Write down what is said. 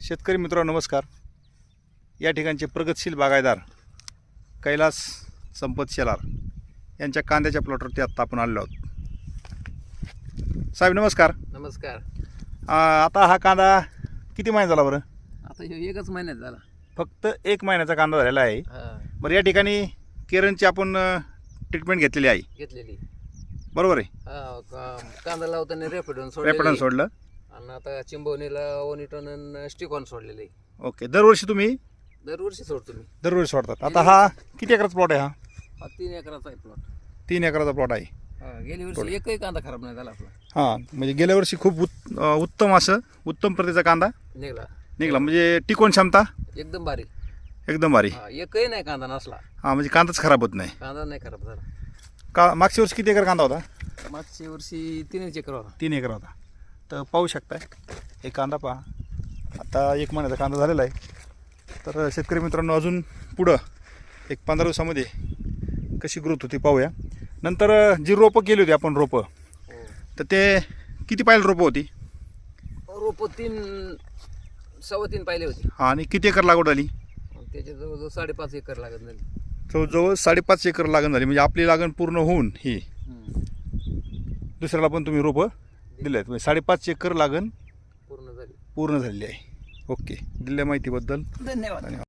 शेतकरी मित्रांनो नमस्कार. या ठिकाणचे प्रगतशील बागायदार कैलास संपत शेलार यांच्या कांद्याच्या प्लॉटवरती आत्ता आपण आलेलो आहोत. साहेब नमस्कार. नमस्कार. आ, आता हा कांदा किती महिना झाला बरं? आता एकच महिन्यात झाला. फक्त एक महिन्याचा कांदा झालेला आहे. हा. बरं या ठिकाणी केरनची आपण ट्रीटमेंट घेतलेली आहे. घेतलेली. बरोबर आहे? हा का- कांदा लावताना रेपिडॉन सोडलं. आणि आता चिंबवणीला ओनिटॉन आणि स्टिकॉन सोडलेले. ओके दरवर्षी तुम्ही? दरवर्षी सोडतो मी. दरवर्षी सोडतात. आता हा किती एकराचा प्लॉट आहे हा? हा तीन एकराचा आहे प्लॉट तीन एकराचा प्लॉट आहे. गेली वर्षी एकही कांदा खराब नाही झाला आपला. हां म्हणजे गेल्या वर्षी खूप उत् अ, उत्तम असं उत्तम प्रतीचा कांदा? निघला. निघाला. म्हणजे टिकवण क्षमता? एकदम बारीक एकदम भारी. हा एकही नाही कांदा नसला. हां म्हणजे कांदाच खराब होत नाही. कांदा नाही खराब झाला. का मागच्या वर्षी किती एकर कांदा होता? मागच्या वर्षी तीनच एकर होता. तीन एकर होता. तर पाहू शकताय. हे कांदा पहा. आता एक महिन्याचा कांदा झालेला आहे. तर शेतकरी मित्रांनो अजून पुढं एक पंधरा दिवसामध्ये कशी ग्रोथ होती पाहूया. नंतर जी रोपं केली होती आपण रोपं तर ते किती पाहिलं रोपं होती? रोप तीन सव्वा तीन पाहिले होते. हां आणि किती एकर लागवड झाली? त्याच्या जवळजवळ साडेपाच एकर लागत झाली. जवळजवळ साडेपाच एकर लागण झाली. म्हणजे आपली लागण पूर्ण होऊन ही. दुसऱ्याला पण तुम्ही रोपं दिले आहेत म्हणजे साडेपाच एकर लागण पूर्ण झाली. पूर्ण झालेली आहे. ओके. दिलेल्या माहितीबद्दल धन्यवाद. धन्यवाद.